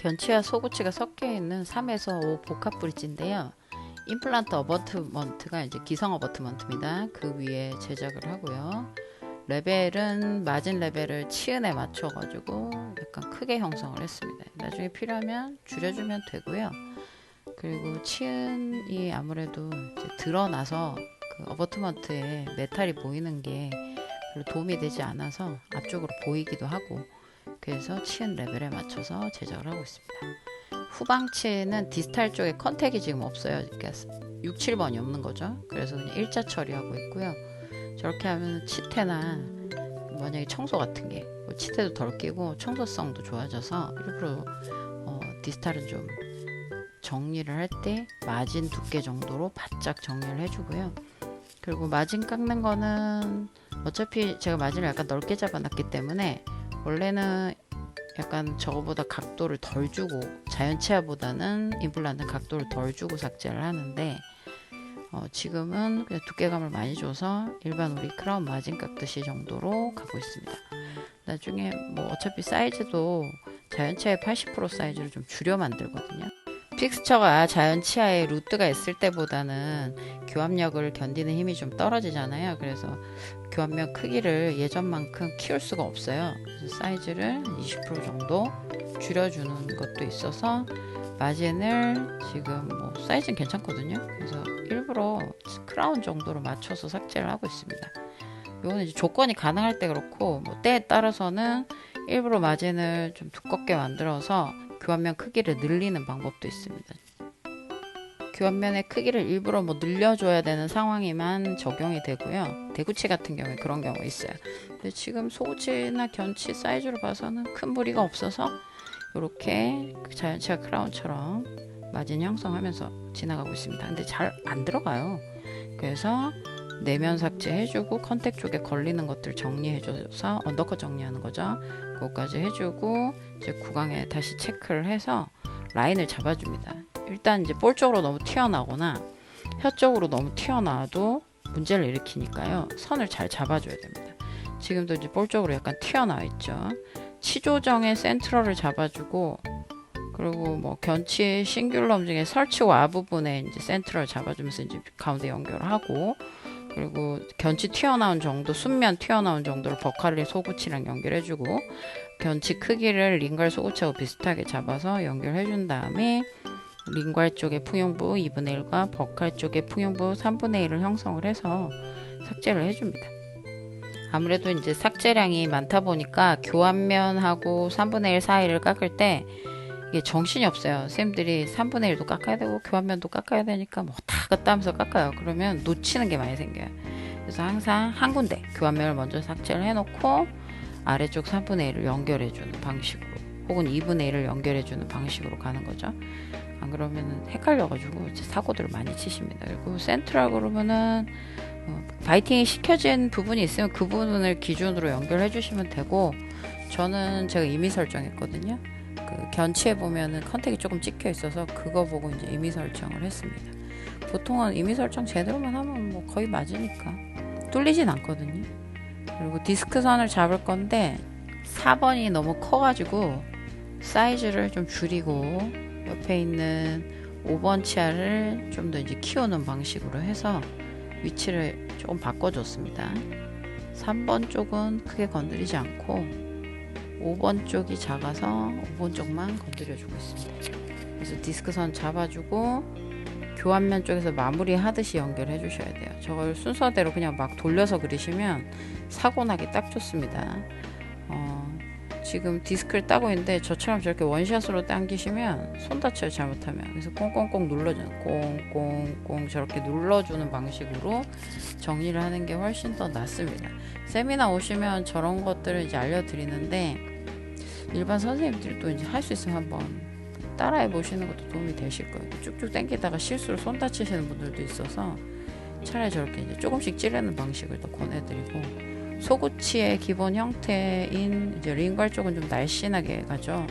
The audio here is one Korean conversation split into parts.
견치와 소구치가 섞여 있는 3에서 5 복합 브릿지인데요. 임플란트 어버트먼트가 이제 기성 어버트먼트입니다. 그 위에 제작을 하고요. 레벨은 마진 레벨을 치은에 맞춰 가지고 약간 크게 형성을 했습니다. 나중에 필요하면 줄여주면 되고요. 그리고 치은이 아무래도 드러나서 그 어버트먼트에 메탈이 보이는 게 별로 도움이 되지 않아서 앞쪽으로 보이기도 하고 그래서 치은 레벨에 맞춰서 제작을 하고 있습니다. 후방치는 디스탈 쪽에 컨택이 지금 없어요. 그러니까 6, 7번이 없는 거죠. 그래서 그냥 일자 처리하고 있고요. 저렇게 하면 치태나 만약에 청소 같은 게뭐 치태도 덜 끼고 청소성도 좋아져서 일부러 어, 디스탈은 좀 정리를 할 때 마진 두께 정도로 바짝 정리를 해주고요. 그리고 마진 깎는 거는 어차피 제가 마진을 약간 넓게 잡아놨기 때문에 원래는 약간 저거보다 각도를 덜 주고 자연치아보다는 임플란트 각도를 덜 주고 삭제를 하는데 어, 지금은 그냥 두께감을 많이 줘서 일반 우리 크라운 마진 깎듯이 정도로 가고 있습니다. 나중에 뭐 어차피 사이즈도 자연치아의 80% 사이즈로 좀 줄여 만들거든요. 픽스처가 자연치아에 루트가 있을 때보다는 교합력을 견디는 힘이 좀 떨어지잖아요. 그래서 교합력 크기를 예전만큼 키울 수가 없어요. 사이즈를 20% 정도 줄여주는 것도 있어서 마진을 지금 뭐 사이즈는 괜찮거든요. 그래서 일부러 크라운 정도로 맞춰서 삭제를 하고 있습니다. 이거는 이제 조건이 가능할 때 그렇고 뭐 때에 따라서는 일부러 마진을 좀 두껍게 만들어서 교환면 크기를 늘리는 방법도 있습니다. 교환면의 크기를 일부러 뭐 늘려줘야 되는 상황에만 적용이 되고요. 대구치 같은 경우에 그런 경우가 있어요. 근데 지금 소구치나 견치 사이즈로 봐서는 큰 무리가 없어서 이렇게 자연치아 크라운처럼 마진 형성하면서 지나가고 있습니다. 근데 잘 안 들어가요. 그래서 내면 삭제해주고 컨택 쪽에 걸리는 것들 정리해줘서 언더컷 정리하는 거죠. 그거까지 해주고 이제 구강에 다시 체크를 해서 라인을 잡아줍니다. 일단 이제 볼 쪽으로 너무 튀어나오거나 혀 쪽으로 너무 튀어나와도 문제를 일으키니까요. 선을 잘 잡아줘야 됩니다. 지금도 이제 볼 쪽으로 약간 튀어나와 있죠. 치조정의 센트럴을 잡아주고 그리고 뭐 견치 싱귤럼 중에 설치와 부분에 이제 센트럴 잡아주면서 이제 가운데 연결하고 그리고 견치 튀어나온 정도 순면 튀어나온 정도로 버칼리 소구치랑 연결해주고 견치 크기를 링괄 소구치하고 비슷하게 잡아서 연결해준 다음에 링괄 쪽의 풍용부 2분의 1과 버칼 쪽의 풍용부 3분의 1을 형성을 해서 삭제를 해줍니다. 아무래도 이제 삭제량이 많다 보니까 교환면하고 3분의 1 사이를 깎을 때 이게 정신이 없어요. 쌤들이 3분의 1도 깎아야 되고 교환면도 깎아야 되니까 뭐다 갔다 하면서 깎아요. 그러면 놓치는 게 많이 생겨요. 그래서 항상 한 군데 교환면을 먼저 삭제를 해놓고 아래쪽 3분의 1을 연결해주는 방식으로 혹은 2분의 1을 연결해주는 방식으로 가는 거죠. 안 그러면 헷갈려가지고 사고들을 많이 치십니다. 그리고 센트럴 그러면은 어, 바이팅이 시켜진 부분이 있으면 그 부분을 기준으로 연결해 주시면 되고 저는 제가 이미 설정했거든요. 그 견치에 보면은 컨택이 조금 찍혀 있어서 그거 보고 이제 이미 설정을 했습니다. 보통은 이미 설정 제대로만 하면 뭐 거의 맞으니까 뚫리진 않거든요. 그리고 디스크 선을 잡을 건데 4번이 너무 커가지고 사이즈를 좀 줄이고 옆에 있는 5번 치아를 좀 더 이제 키우는 방식으로 해서 위치를 조금 바꿔줬습니다. 3번 쪽은 크게 건드리지 않고 5번 쪽이 작아서 5번 쪽만 건드려주고 있습니다. 그래서 디스크선 잡아주고 교환면 쪽에서 마무리 하듯이 연결해 주셔야 돼요. 저걸 순서대로 그냥 막 돌려서 그리시면 사고 나기 딱 좋습니다. 어, 지금 디스크를 따고 있는데 저처럼 저렇게 원샷으로 당기시면 손 다쳐요 잘못하면. 그래서 꽁꽁꽁 눌러주는 꽁꽁꽁 저렇게 눌러주는 방식으로 정리를 하는 게 훨씬 더 낫습니다. 세미나 오시면 저런 것들을 이제 알려드리는데 일반 선생님들도 이제 할 수 있으면 한번 따라해 보시는 것도 도움이 되실 거예요. 쭉쭉 당기다가 실수로 손 다치시는 분들도 있어서 차라리 저렇게 이제 조금씩 찌르는 방식을 더 권해드리고 소구치의 기본 형태인 이제 링괄 쪽은 좀 날씬하게 가죠.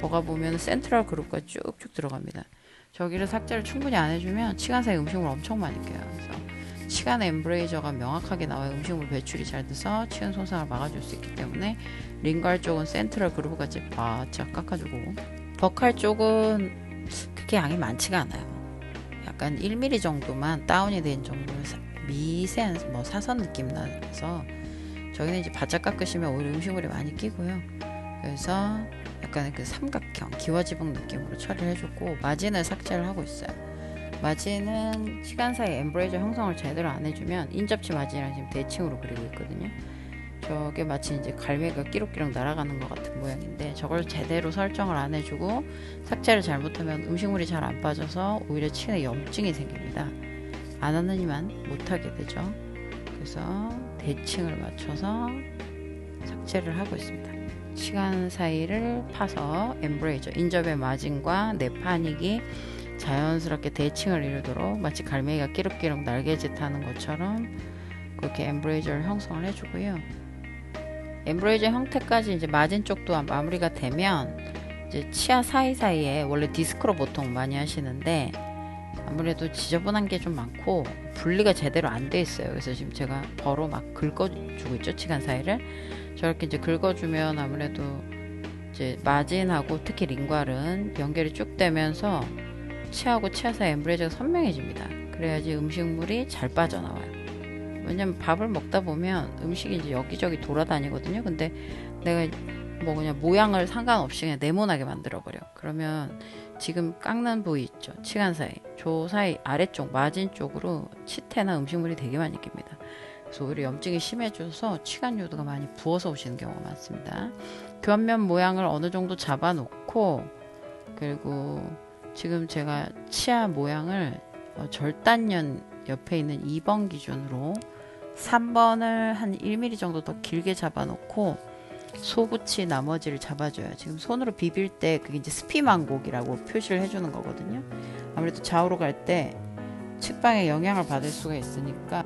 버가 보면 센트럴 그룹까지 쭉쭉 들어갑니다. 저기를 삭제를 충분히 안 해주면 치간 사이 음식물 엄청 많이 껴요. 그래서 치간의 엠브레이저가 명확하게 나와야 음식물 배출이 잘 돼서 치은 손상을 막아줄 수 있기 때문에 링괄 쪽은 센트럴 그룹까지 바짝 깎아주고 버칼 쪽은 그렇게 양이 많지가 않아요. 약간 1mm 정도만 다운이 된 정도의 사- 미세한 뭐 사선 느낌 나서 저기는 이제 바짝 깎으시면 오히려 음식물이 많이 끼고요. 그래서 약간 그 삼각형 기와지붕 느낌으로 처리를 해줬고 마진을 삭제를 하고 있어요. 마진은 시간 사이 엠브레이저 형성을 제대로 안 해주면 인접치 마진이랑 지금 대칭으로 그리고 있거든요. 저게 마치 이제 갈매기가 끼룩끼룩 날아가는 것 같은 모양인데 저걸 제대로 설정을 안 해주고 삭제를 잘못하면 음식물이 잘 안 빠져서 오히려 층에 염증이 생깁니다. 안 하는 이만 못하게 되죠. 그래서 대칭을 맞춰서 삭제를 하고 있습니다. 시간 사이를 파서 엠브레이저 인접의 마진과 내판익이 자연스럽게 대칭을 이루도록 마치 갈매기가 끼룩끼룩 날개짓 하는 것처럼 그렇게 엠브레이저를 형성을 해주고요. 엠브레이저 형태까지 이제 마진 쪽도 마무리가 되면 이제 치아 사이사이에 원래 디스크로 보통 많이 하시는데 아무래도 지저분한 게 좀 많고 분리가 제대로 안 돼 있어요. 그래서 지금 제가 버로 막 긁어주고 있죠 치간 사이를 저렇게 이제 긁어주면 아무래도 이제 마진하고 특히 링괄은 연결이 쭉 되면서 치아하고 치아 사이 엠브레이저가 선명해집니다. 그래야지 음식물이 잘 빠져나와요. 왜냐면 밥을 먹다 보면 음식이 이제 여기저기 돌아다니거든요. 근데 내가 뭐 그냥 모양을 상관없이 그냥 네모나게 만들어 버려. 그러면 지금 깎는 부위 있죠. 치간 사이. 저 사이 아래쪽 마진 쪽으로 치태나 음식물이 되게 많이 낍니다. 그래서 오히려 염증이 심해져서 치간 요도가 많이 부어서 오시는 경우가 많습니다. 교환면 모양을 어느 정도 잡아놓고 그리고 지금 제가 치아 모양을 어, 절단년 옆에 있는 2번 기준으로 3번을 한 1mm 정도 더 길게 잡아놓고 소구치 나머지를 잡아줘요. 지금 손으로 비빌 때 그게 이제 스피망곡이라고 표시를 해주는 거거든요. 아무래도 좌우로 갈 때 측방에 영향을 받을 수가 있으니까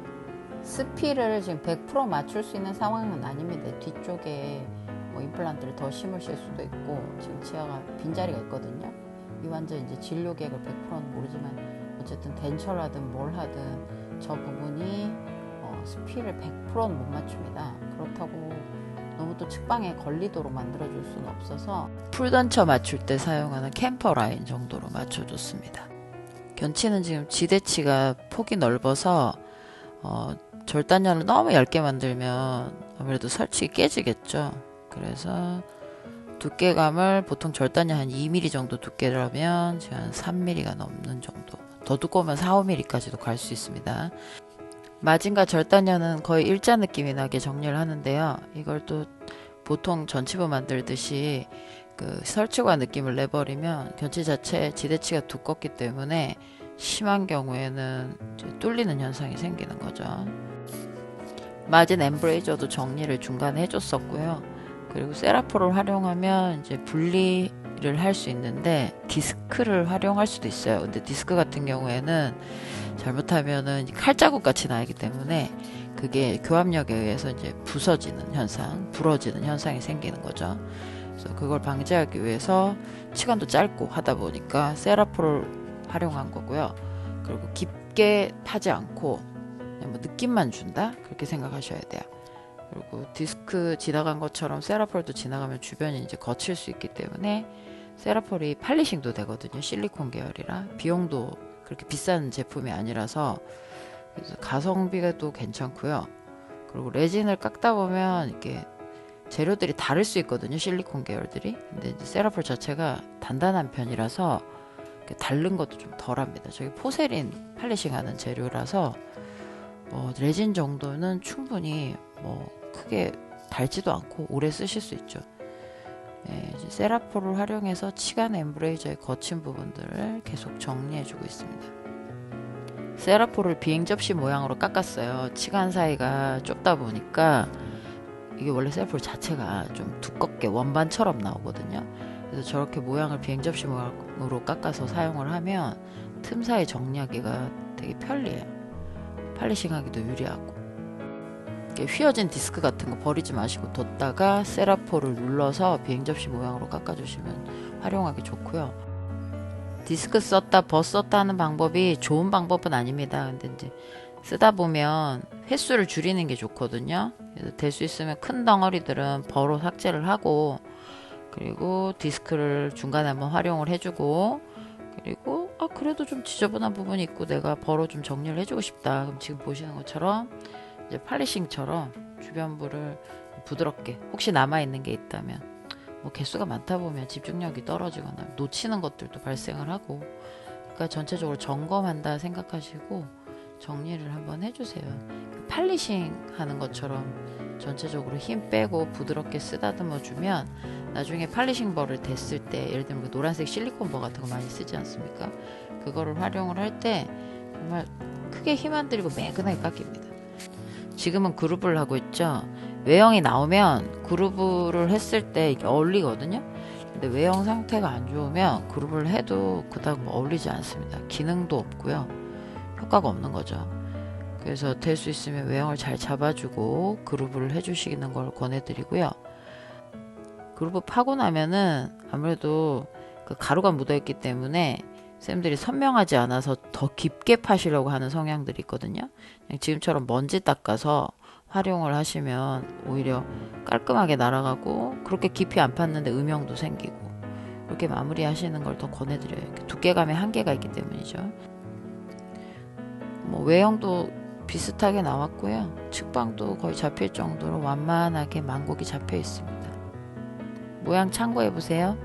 스피를 지금 100% 맞출 수 있는 상황은 아닙니다. 뒤쪽에 뭐 임플란트를 더 심으실 수도 있고 지금 치아가 빈자리가 있거든요. 이 환자 이제 진료 계획을 100%는 모르지만 어쨌든 덴처라든 뭘 하든 저 부분이 어, 스피를 100%는 못 맞춥니다. 그렇다고 너무 또 측방에 걸리도록 만들어줄 수는 없어서 풀던처 맞출 때 사용하는 캠퍼 라인 정도로 맞춰줬습니다. 견치는 지금 지대치가 폭이 넓어서 어, 절단면을 너무 얇게 만들면 아무래도 설치기 깨지겠죠. 그래서 두께감을 보통 절단면 한 2mm 정도 두께라면 지금 한 3mm가 넘는 정도. 더 두꺼우면 4, 5mm까지도 갈 수 있습니다. 마진과 절단면은 거의 일자 느낌이 나게 정리를 하는데요. 이걸 또 보통 전치부 만들듯이 그 설치과 느낌을 내버리면 견치 자체 지대치가 두껍기 때문에 심한 경우에는 뚫리는 현상이 생기는 거죠. 마진 엠브레이저도 정리를 중간에 해줬었고요. 그리고 세라포를 활용하면 이제 분리를 할 수 있는데 디스크를 활용할 수도 있어요. 근데 디스크 같은 경우에는 잘못하면은 칼자국 같이 나기 때문에 그게 교합력에 의해서 이제 부서지는 현상, 부러지는 현상이 생기는 거죠. 그래서 그걸 방지하기 위해서 시간도 짧고 하다 보니까 세라포를 활용한 거고요. 그리고 깊게 파지 않고 뭐 느낌만 준다 그렇게 생각하셔야 돼요. 그리고 디스크 지나간 것처럼 세라폴도 지나가면 주변이 이제 거칠 수 있기 때문에 세라폴이 팔리싱도 되거든요. 실리콘 계열이라 비용도 그렇게 비싼 제품이 아니라서 가성비가 또 괜찮고요. 그리고 레진을 깎다 보면 이렇게 재료들이 다를 수 있거든요. 실리콘 계열들이. 근데 이제 세라폴 자체가 단단한 편이라서 다른 것도 좀 덜합니다. 저기 포세린 팔리싱하는 재료라서 어, 레진 정도는 충분히 뭐 크게 달지도 않고 오래 쓰실 수 있죠. 네, 이제 세라폴을 활용해서 치간 엠브레이저의 거친 부분들을 계속 정리해주고 있습니다. 세라폴을 비행 접시 모양으로 깎았어요. 치간 사이가 좁다 보니까 이게 원래 세라폴 자체가 좀 두껍게 원반처럼 나오거든요. 그래서 저렇게 모양을 비행 접시 모양으로 깎아서 사용을 하면 틈 사이 정리하기가 되게 편리해요. 팔리싱하기도 유리하고. 이렇게 휘어진 디스크 같은 거 버리지 마시고 뒀다가 세라포를 눌러서 비행 접시 모양으로 깎아주시면 활용하기 좋고요. 디스크 썼다 벗었다 하는 방법이 좋은 방법은 아닙니다. 근데 이제 쓰다 보면 횟수를 줄이는 게 좋거든요. 될수 있으면 큰 덩어리들은 버로 삭제를 하고 그리고 디스크를 중간에 한번 활용을 해주고 그리고 아 그래도 좀 지저분한 부분이 있고 내가 버로 좀 정리를 해주고 싶다 그럼 지금 보시는 것처럼 이제 팔리싱처럼 주변부를 부드럽게 혹시 남아 있는 게 있다면 뭐 개수가 많다 보면 집중력이 떨어지거나 놓치는 것들도 발생을 하고 그러니까 전체적으로 점검한다 생각하시고 정리를 한번 해주세요. 팔리싱 하는 것처럼 전체적으로 힘 빼고 부드럽게 쓰다듬어 주면 나중에 팔리싱 버를 댔을 때 예를 들면 그 노란색 실리콘 버 같은 거 많이 쓰지 않습니까? 그거를 활용을 할 때 정말 크게 힘 안 들이고 매끈하게 깎입니다. 지금은 그루브를 하고 있죠. 외형이 나오면 그루브를 했을 때 이게 어울리거든요. 근데 외형 상태가 안 좋으면 그루브를 해도 그닥 뭐 어울리지 않습니다. 기능도 없고요. 효과가 없는 거죠. 그래서 될 수 있으면 외형을 잘 잡아주고 그루브를 해주시는 걸 권해드리고요. 그루브 파고 나면은 아무래도 그 가루가 묻어있기 때문에 쌤들이 선명하지 않아서 더 깊게 파시려고 하는 성향들이 있거든요. 지금처럼 먼지 닦아서 활용을 하시면 오히려 깔끔하게 날아가고 그렇게 깊이 안 팠는데 음영도 생기고 이렇게 마무리 하시는 걸 더 권해드려요. 두께감의 한계가 있기 때문이죠. 뭐 외형도 비슷하게 나왔고요. 측방도 거의 잡힐 정도로 완만하게 만곡이 잡혀 있습니다. 모양 참고해 보세요.